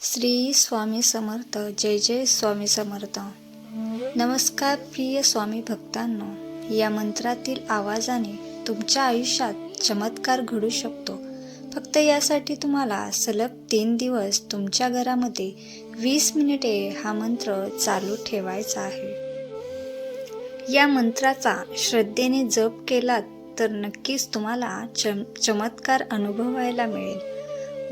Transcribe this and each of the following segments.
श्री स्वामी समर्थ जय जय स्वामी समर्थ. नमस्कार प्रिय स्वामी भक्तांनो या मंत्रातील आवाजाने तुमच्या आयुष्यात चमत्कार घडू शकतो. फक्त यासाठी तुम्हाला सलग तीन दिवस तुमच्या घरामध्ये वीस मिनिटे हा मंत्र चालू ठेवायचा आहे. या मंत्राचा श्रद्धेने जप केलात तर नक्कीच तुम्हाला चम चमत्कार अनुभवायला मिळेल.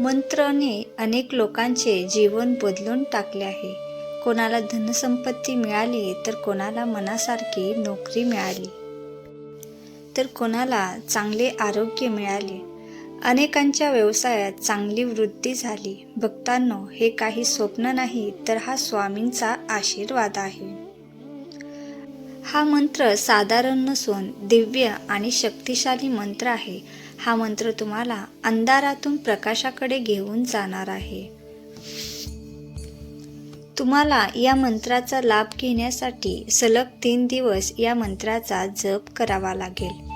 मंत्राने अनेक लोकांचे जीवन बदलून टाकले आहे. कोणाला धनसंपत्ती मिळाली तर कोणाला मनासारखी नोकरी मिळाली. तर कोणाला चांगले आरोग्य मिळाले. अनेकांच्या व्यवसायात चांगली वृद्धी झाली. भक्तांनो हे काही स्वप्न नाही तर हा स्वामींचा आशीर्वाद आहे. हा मंत्र साधारण नसून दिव्य आणि शक्तिशाली मंत्र आहे. हा मंत्र तुम्हाला अंधारातून प्रकाशाकडे घेऊन जाणार आहे. तुम्हाला या मंत्राचा लाभ घेण्यासाठी सलग तीन दिवस या मंत्राचा जप करावा लागेल.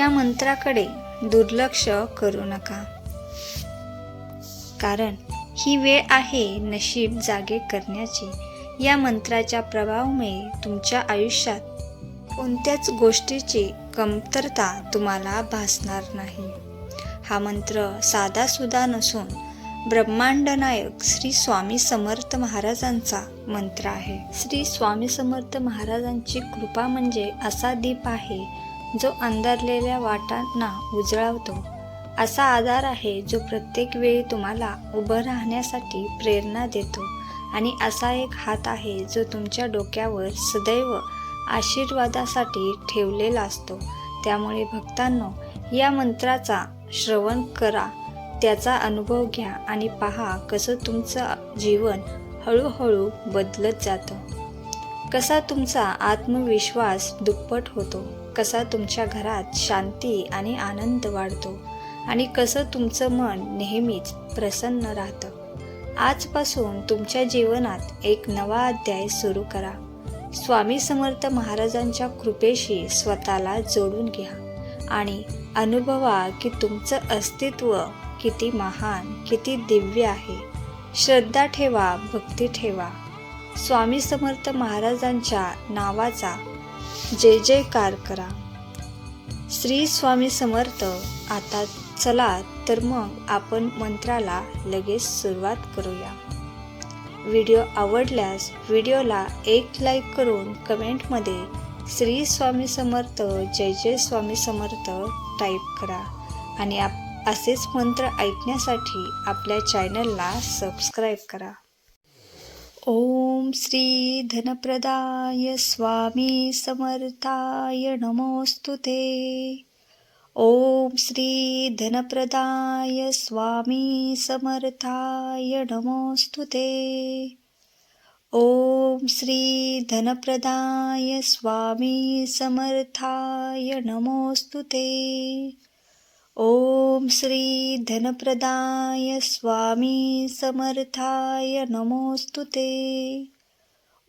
या मंत्राकडे दुर्लक्ष करू नका. कारण ही वेळ आहे नशीब जागे करण्याची. या मंत्राच्या प्रभावामुळे तुमच्या आयुष्यात कोणत्याच गोष्टीची कमतरता तुम्हाला भासणार नाही. हा मंत्र साधा सुद्धा नसून ब्रह्मांड नायक श्री स्वामी समर्थ महाराजांचा मंत्र आहे. श्री स्वामी समर्थ महाराजांची कृपा म्हणजे असा दीप आहे जो अंधारलेल्या वाटांना उजळवतो. असा आधार आहे जो प्रत्येक वेळी तुम्हाला उभं राहण्यासाठी प्रेरणा देतो. आणि असा एक हात आहे जो तुमच्या डोक्यावर सदैव आशीर्वादासाठी ठेवलेला असतो. त्यामुळे भक्तांनो या मंत्राचा श्रवण करा. त्याचा अनुभव घ्या आणि पहा कसं तुमचं जीवन हळूहळू बदलत जातं. कसा तुमचा आत्मविश्वास दुप्पट होतो. कसा तुमच्या घरात शांती आणि आनंद वाढतो. आणि कसं तुमचं मन नेहमीच प्रसन्न राहतं. आजपासून तुमच्या जीवनात एक नवा अध्याय सुरू करा. स्वामी समर्थ महाराजांच्या कृपेशी स्वतःला जोडून घ्या आणि अनुभवा की तुमचं अस्तित्व किती महान किती दिव्य आहे. श्रद्धा ठेवा भक्ती ठेवा. स्वामी समर्थ महाराजांच्या नावाचा जय जयकार करा. श्री स्वामी समर्थ आता चला तर मग आपण मंत्राला लगेच सुरुवात करूया. व्हिडिओ आवडल्यास व्हिडिओला एक लाईक करून कमेंटमध्ये श्री स्वामी समर्थ जय जय स्वामी समर्थ टाईप करा. आणि आप असेच मंत्र ऐकण्यासाठी आपल्या चॅनलला सबस्क्राईब करा. ओम श्री धनप्रदाय स्वामी समर्थाय नमोस्तु ॐ श्रीधनप्रदाय श्री धनप्रदाय स्वामी समर्थाय नमोऽस्तु ते। ॐ श्री धनप्रदाय स्वामी समर्थाय नमोऽस्तु ते। ॐ श्री धनप्रदाय स्वामी समर्थाय नमोस्तु ते।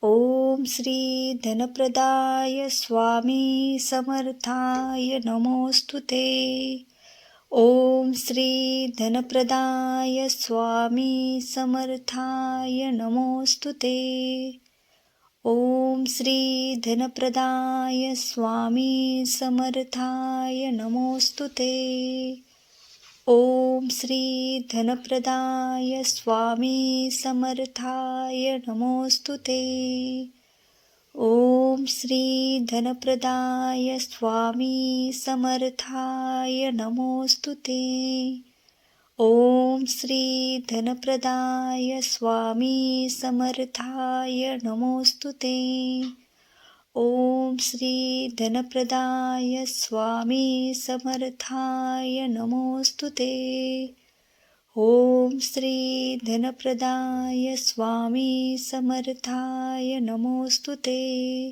ओम श्री धनप्रदाय स्वामी समर्थाय नमोस्तु ते। ॐ श्री धनप्रदाय स्वामी समर्थाय नमोस्तु ते। ॐ श्री धनप्रदाय स्वामी समर्थाय नमोस्तु ते। ॐ श्री धनप्रदाय स्वामी समर्थाय नमोऽस्तु ते। ॐ श्री धनप्रदाय स्वामी समर्थाय नमोस्तु ते। ॐ श्री धनप्रदाय स्वामी समर्थाय नमोस्तु ते। ॐ श्री धनप्रदाय स्वामी समर्थाय नमोस्तु ते। ॐ श्री धनप्रदाय स्वामी समर्थाय नमोस्तु ते।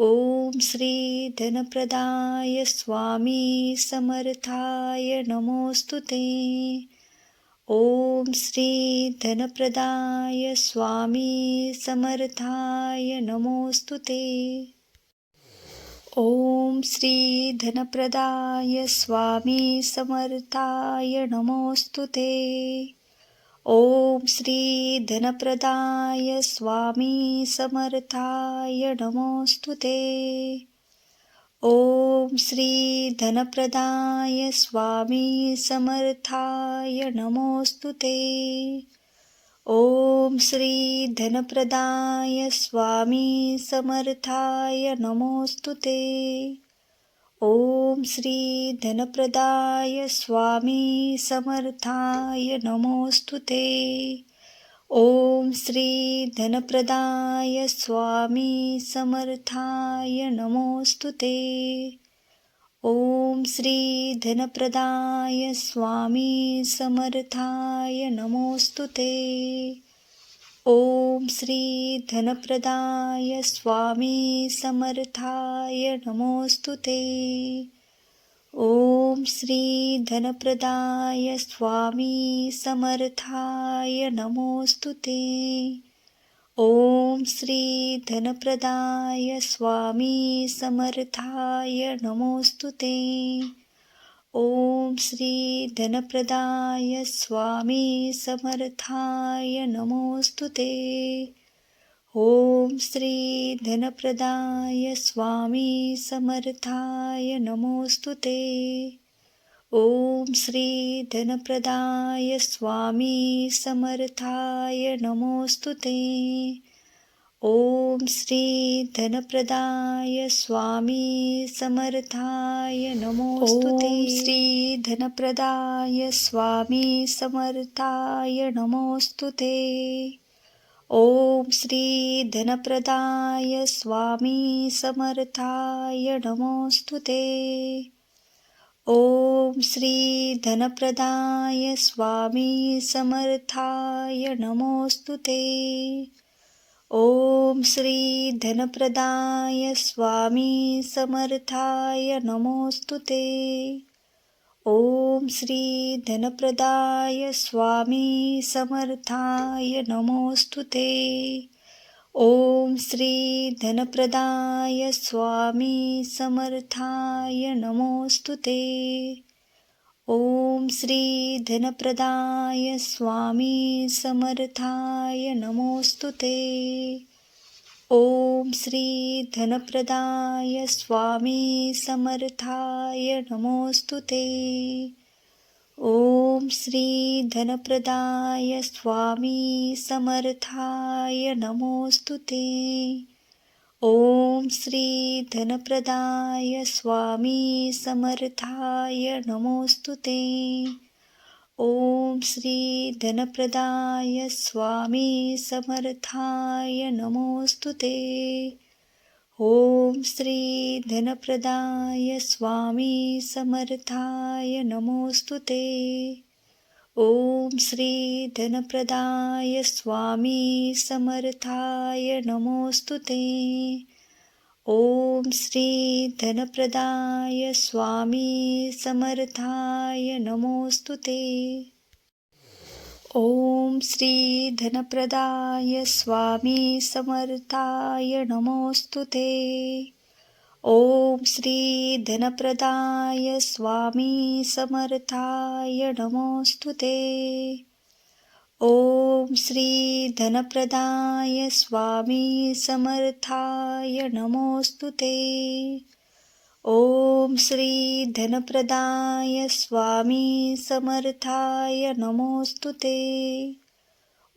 ॐ श्री धनप्रदाय स्वामी समर्थाय नमोस्तु ते। ॐ श्री धनप्रदाय स्वामी समर्थाय नमोऽस्तु ते। ॐ श्री धनप्रदाय स्वामी समर्थाय नमोऽस्तु ते। ॐ श्री धनप्रदाय स्वामी समर्थाय नमोऽस्तु ते। ॐ श्री धनप्रदाय स्वामी समर्थाय नमोऽस्तु ते। ॐ श्री धनप्रदाय स्वामी समर्थाय नमोऽस्तु ते। ॐ श्री धनप्रदाय स्वामी समर्थाय नमोऽस्तु ते। ओम श्री धनप्रदाय स्वामी समर्थाय नमोऽस्तु ते। ओम श्री धनप्रदाय स्वामी समर्थाय नमोऽस्तु ते। ओम श्री धनप्रदाय स्वामी समर्थाय नमोऽस्तु ते। ॐ श्री धनप्रदाय स्वामी समर्थाय नमोऽस्तु ते। ॐ श्री धनप्रदाय स्वामी समर्थाय नमोऽस्तु ते। ॐ श्री धनप्रदाय स्वामी समर्थाय नमोऽस्तु ते। ॐ श्री धनप्रदाय स्वामी समर्थाय नमोऽस्तु ते। ॐ श्री धनप्रदाय स्वामी समर्थाय नमोऽस्तु ते। ॐ श्री धनप्रदाय स्वामी समर्थाय नमोऽस्तु ते। श्री धनप्रदाय स्वामी समर्थाय नमोऽस्तु ते। ॐ श्री धनप्रदाय स्वामी समर्थाय नमोऽस्तु ते। ॐ श्री धनप्रदाय स्वामी समर्थाय नमोऽस्तु ते। ॐ श्री धनप्रदाय स्वामी समर्थाय नमोऽस्तु ते। ॐ श्री धनप्रदाय स्वामी समर्थाय नमोऽस्तु ते। ॐ श्री धनप्रदाय स्वामी समर्थाय नमोऽस्तु ते। ॐ श्री धनप्रदाय स्वामी समर्थाय नमोऽस्तु ते। ॐ श्री धनप्रदाय स्वामी समर्थाय नमोऽस्तु ते। ॐ श्री धनप्रदाय स्वामी समर्थाय नमोऽस्तु ते। ॐ श्री धनप्रदाय स्वामी समर्थाय नमोऽस्तु ते। ॐ श्री धनप्रदाय स्वामी समर्थाय नमोऽस्तु ते। ॐ श्री धनप्रदाय स्वामी समर्थाय नमोऽस्तु ते। ॐ श्री धनप्रदाय स्वामी समर्थाय नमोऽस्तु ते। ॐ श्री धनप्रदाय स्वामी समर्थाय नमोऽस्तु ते। ॐ श्री धनप्रदाय स्वामी समर्थाय नमोऽस्तु ते। ॐ श्री धनप्रदाय स्वामी समर्थाय नमोऽस्तु ते। ॐ श्री धनप्रदाय स्वामी समर्थाय नमोऽस्तु ते। ॐ श्री धनप्रदाय स्वामी समर्थाय नमोऽस्तु ते।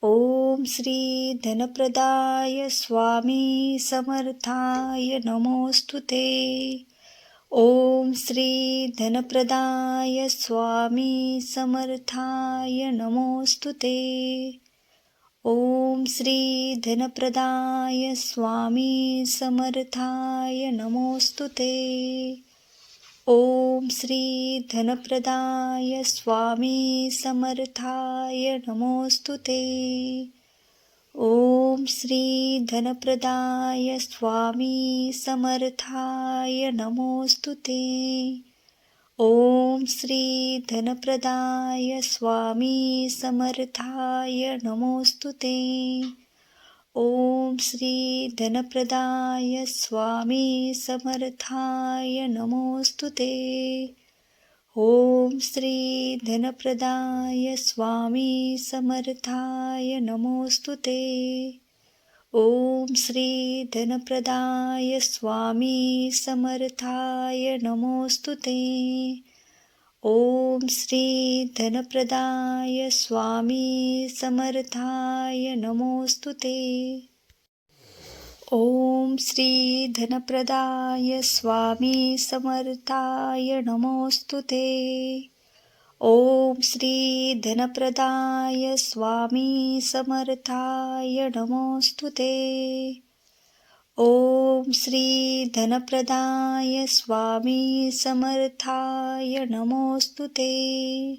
ॐ श्री धनप्रदाय स्वामी समर्थाय नमोऽस्तु ते। ॐ श्रीधनप्रदाय स्वामी समर्थाय नमोऽस्तु ते। ॐ श्रीधनप्रदाय स्वामी समर्थाय नमोऽस्तु ते। ॐ श्रीधनप्रदाय स्वामी समर्थाय नमोऽस्तु ते। ॐ श्री धनप्रदाय स्वामी समर्थाय नमोऽस्तु ते। ॐ श्री धनप्रदाय स्वामी समर्थाय नमोऽस्तु ते। ॐ श्री धनप्रदाय स्वामी समर्थाय नमोऽस्तु ते। ॐ श्री धनप्रदाय स्वामी समर्थाय नमोऽस्तु ते। ॐ श्री धनप्रदाय स्वामी समर्थाय नमोऽस्तु ते। ॐ श्री धनप्रदाय स्वामी समर्थाय नमोऽस्तु ते। ॐ श्रीधनप्रदाय स्वामी समर्थाय नमोऽस्तु ते। ॐ श्रीधनप्रदाय स्वामी समर्थाय नमोऽस्तु ते। ॐ श्रीधनप्रदाय स्वामी समर्थाय नमोऽस्तु ते।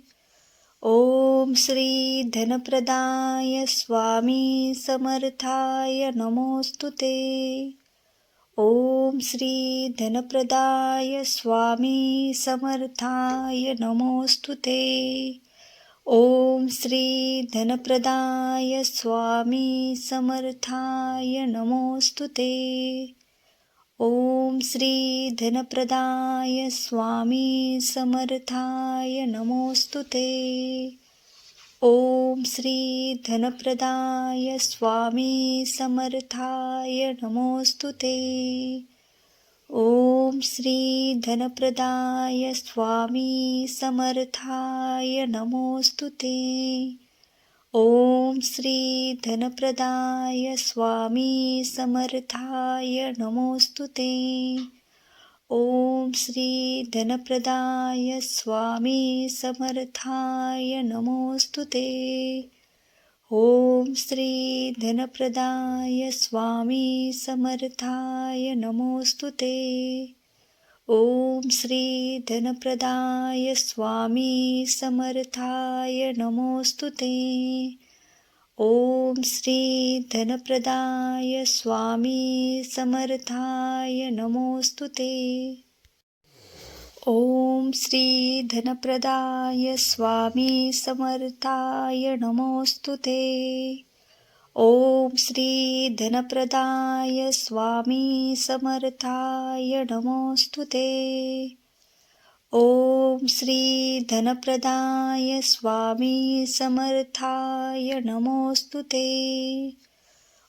ॐ श्री धनप्रदाय स्वामी समर्थाय नमोऽस्तु ते। ॐ श्री धनप्रदाय स्वामी समर्थाय नमोऽस्तु ते। ॐ श्री धनप्रदाय स्वामी समर्थाय नमोऽस्तु ते। ॐ श्री धनप्रदाय स्वामी समर्थाय नमोऽस्तु ते। ॐ श्री धनप्रदाय स्वामी समर्थाय नमोऽस्तु ते। ॐ श्री धनप्रदाय स्वामी समर्थाय नमोऽस्तु ते। ॐ श्री धनप्रदाय स्वामी समर्थाय नमोऽस्तु ते। ॐ श्री धनप्रदाय स्वामी समर्थाय नमोऽस्तु ते। ॐ श्री धनप्रदाय स्वामी समर्थाय नमोऽस्तु ते। ॐ श्री धनप्रदाय स्वामी समर्थाय नमोऽस्तु ते। ॐ श्री धनप्रदाय स्वामी समर्थाय नमोऽस्तु ते। ॐ श्री धनप्रदाय स्वामी समर्थाय नमोऽस्तु ते। ॐ श्री धनप्रदाय स्वामी समर्थाय नमोऽस्तु ते। ॐ श्री धनप्रदाय स्वामी समर्थाय नमोऽस्तु ते।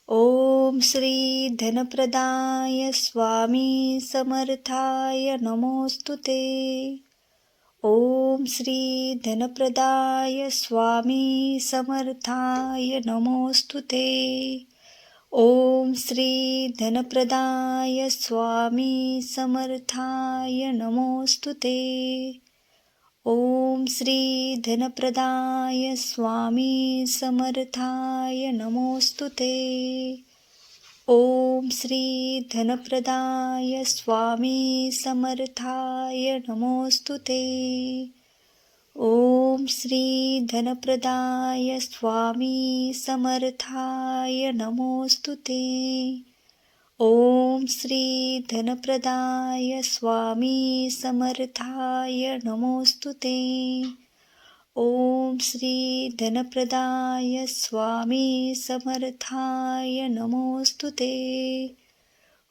ॐ श्री धनप्रदाय स्वामी समर्थाय नमोऽस्तु ते। ॐ श्री धनप्रदाय स्वामी समर्थाय नमोऽस्तु ते। ॐ श्री धनप्रदाय स्वामी समर्थाय नमोऽस्तु ते। ॐ श्री धनप्रदाय स्वामी समर्थाय नमोऽस्तु ते। ॐ श्री धनप्रदाय स्वामी समर्थाय नमोऽस्तु ते। ॐ श्री धनप्रदाय स्वामी समर्थाय नमोऽस्तु ते। ॐ श्री धनप्रदाय स्वामी समर्थाय नमोऽस्तु ते। ॐ श्री धनप्रदाय स्वामी समर्थाय नमोऽस्तु ते।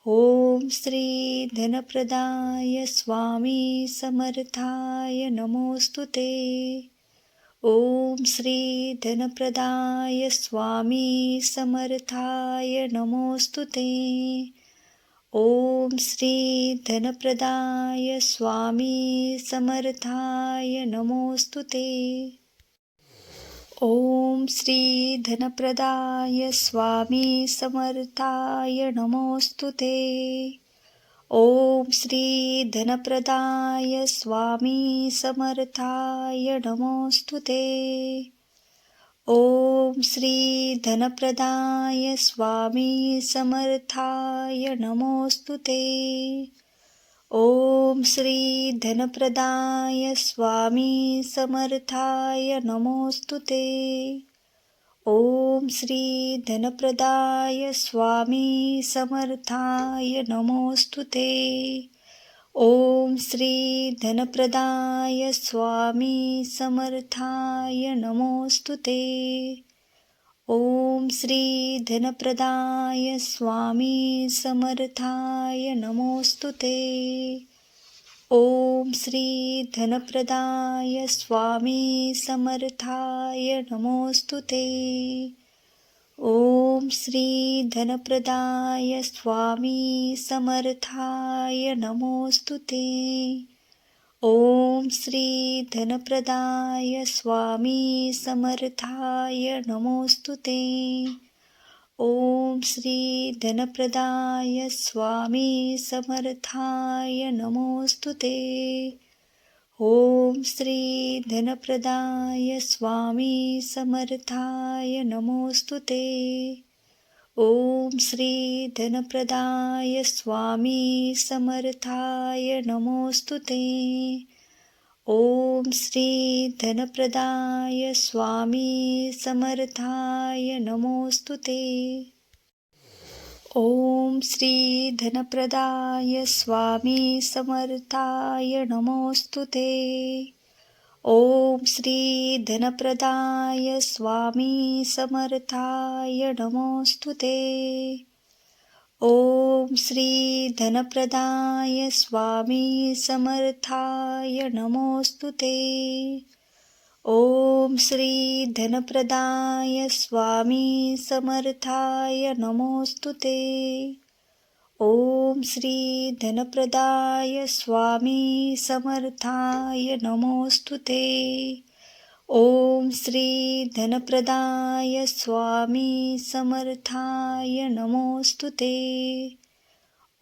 ॐ श्री धनप्रदाय स्वामी समर्थाय नमोऽस्तु ते। ॐ श्री धनप्रदाय स्वामी समर्थाय नमोऽस्तु ते। ॐ श्री धनप्रदाय स्वामी समर्थाय नमोऽस्तु ते। ॐ श्री धनप्रदाय स्वामी समर्थाय नमोऽस्तु ते। ॐ श्री धनप्रदाय स्वामी समर्थाय नमोऽस्तु ते। ॐ श्री धनप्रदाय स्वामी समर्थाय नमोऽस्तु ते। ॐ श्री धनप्रदाय स्वामी समर्थाय नमोऽस्तु ते। ॐ श्री धनप्रदाय स्वामी समर्थाय नमोऽस्तु ते। ॐ श्री धनप्रदाय स्वामी समर्थाय नमोऽस्तु ते। ॐ श्री धनप्रदाय स्वामी समर्थाय नमोऽस्तु ते। ओम श्री धनप्रदाय स्वामी समर्थाय नमोस्तु ते। ॐ श्रीधनप्रदाय स्वामी समर्थाय नमोऽस्तु ते। ॐ श्रीधनप्रदाय स्वामी समर्थाय नमोऽस्तु ते। ॐ श्रीधनप्रदाय स्वामी समर्थाय नमोऽस्तु ते। ॐ श्री धनप्रदाय स्वामी समर्थाय नमोस्तु ते। ॐ श्री धनप्रदाय स्वामी समर्थाय नमोस्तु ते। ॐ श्री धनप्रदाय स्वामी समर्थाय नमोस्तु ते। ओम श्री धनप्रदाय स्वामी समर्थाय नमोऽस्तु ते। ॐ श्री धनप्रदाय स्वामी समर्थाय नमोऽस्तु ते। ॐ श्री धनप्रदाय स्वामी समर्थाय नमोस्तु ते। ॐ श्री धनप्रदाय स्वामी समर्थाय नमोस्तु ते। ॐ श्री धनप्रदाय स्वामी समर्थाय नमोस्तु ते। ॐ श्री धनप्रदाय स्वामी समर्थाय नमोस्तु ते।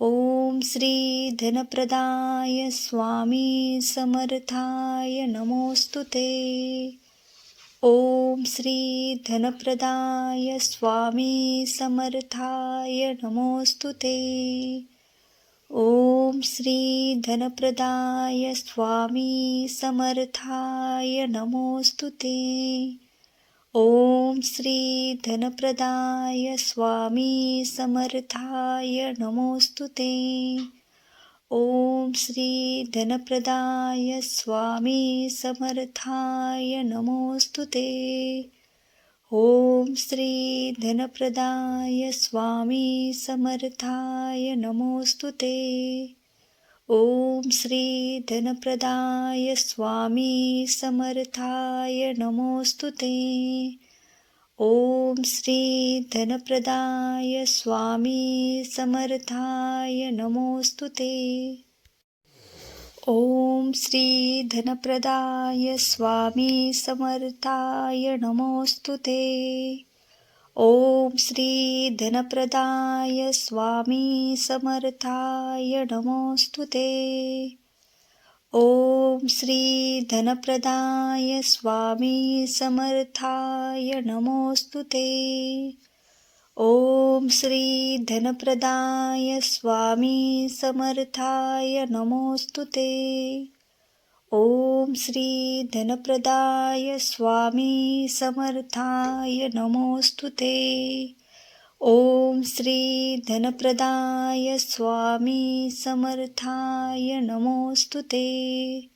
ॐ श्रीधनप्रदाय स्वामी समर्थाय नमोऽस्तु ते। ॐ श्रीधनप्रदाय स्वामी समर्थाय नमोस्तु ते। ॐ श्रीधनप्रदाय स्वामी समर्थाय नमोस्तु ते। ॐ श्री धनप्रदाय स्वामी समर्थाय नमोस्तु ते। ॐ श्री धनप्रदाय स्वामी समर्थाय नमोस्तु ते। ॐ श्री धनप्रदाय स्वामी समर्थाय नमोस्तु ते। ॐ श्री धनप्रदाय स्वामी समर्थाय नमोस्तु ते। ॐ श्री धनप्रदाय स्वामी समर्थाय नमोस्तु ते। ॐ श्री धनप्रदाय स्वामी समर्थाय नमोस्तु ते। ॐ श्री धनप्रदाय स्वामी समर्थाय नमोऽस्तु ते। ॐ श्री धनप्रदाय स्वामी समर्थाय नमोऽस्तु ते। ॐ श्री धनप्रदाय स्वामी समर्थाय नमोऽस्तु ते। ओम श्री धनप्रदाय स्वामी समर्थाय नमोस्तु ते। ओम श्री धनप्रदाय स्वामी समर्थाय नमोस्तु ते।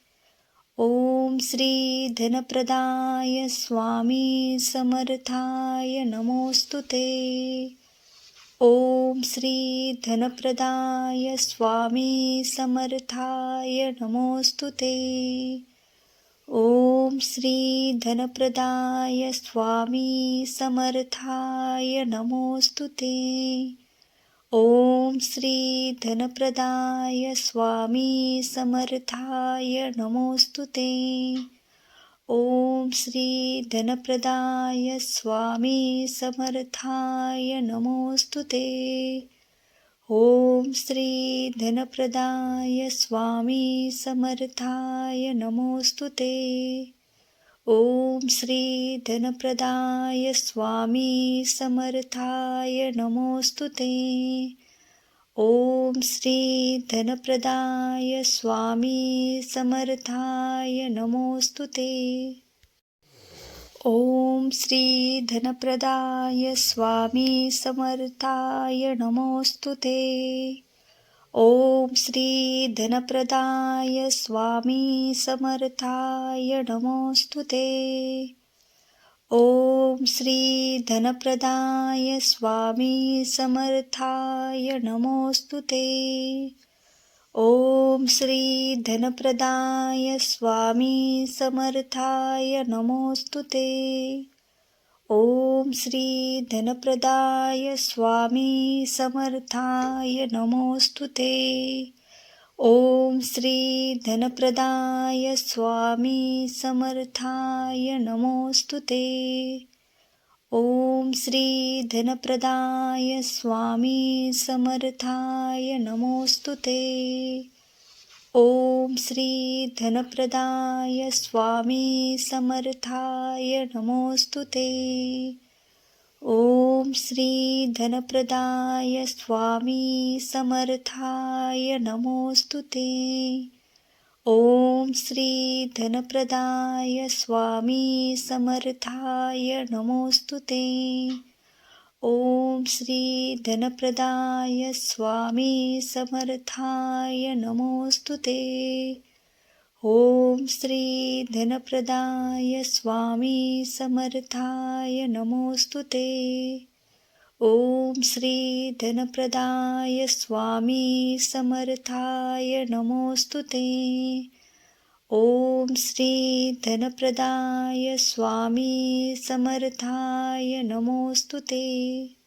ओम श्री धनप्रदाय स्वामी समर्थाय नमोस्तु ते। ॐ श्री धनप्रदाय स्वामी समर्थाय नमोऽस्तु ते। ॐ श्री धनप्रदाय स्वामी समर्थाय नमोस्तु ते। ॐ श्री धनप्रदाय स्वामी समर्थाय नमोस्तु ते। ॐ श्री धनप्रदाय स्वामी समर्थाय नमोस्तु ते। ॐ श्री धनप्रदाय स्वामी समर्थाय नमोस्तु ते। ॐ श्री धनप्रदाय स्वामी समर्थाय नमोस्तु ते। ॐ श्री धनप्रदाय स्वामी समर्थाय नमोऽस्तु ते। ॐ श्री धनप्रदाय स्वामी समर्थाय नमोऽस्तु ते। ॐ श्री धनप्रदाय स्वामी समर्थाय नमोऽस्तु ते। ॐ श्री धनप्रदाय स्वामी समर्थाय नमोस्तु ते। ॐ श्री धनप्रदाय स्वामी समर्थाय नमोऽस्तु ते। ॐ श्री धनप्रदाय स्वामी समर्थाय नमोऽस्तु ते। ॐ श्री धनप्रदाय स्वामी समर्थाय नमोऽस्तु ते। ॐ श्री धनप्रदाय स्वामी समर्थाय नमोऽस्तु ते। ॐ श्री धनप्रदाय स्वामी समर्थाय नमोऽस्तु ते। ॐ श्री धनप्रदाय स्वामी समर्थाय नमोऽस्तु ते। ॐ श्री धनप्रदाय स्वामी समर्थाय नमोऽस्तु ते। ॐ श्री धनप्रदाय स्वामी समर्थाय नमोऽस्तु ते। ॐ श्री धनप्रदाय स्वामी समर्थाय नमोऽस्तु ते। ॐ श्री धनप्रदाय स्वामी समर्थाय नमोऽस्तु ते। ॐ श्री धनप्रदाय स्वामी समर्थाय नमोऽस्तु ते।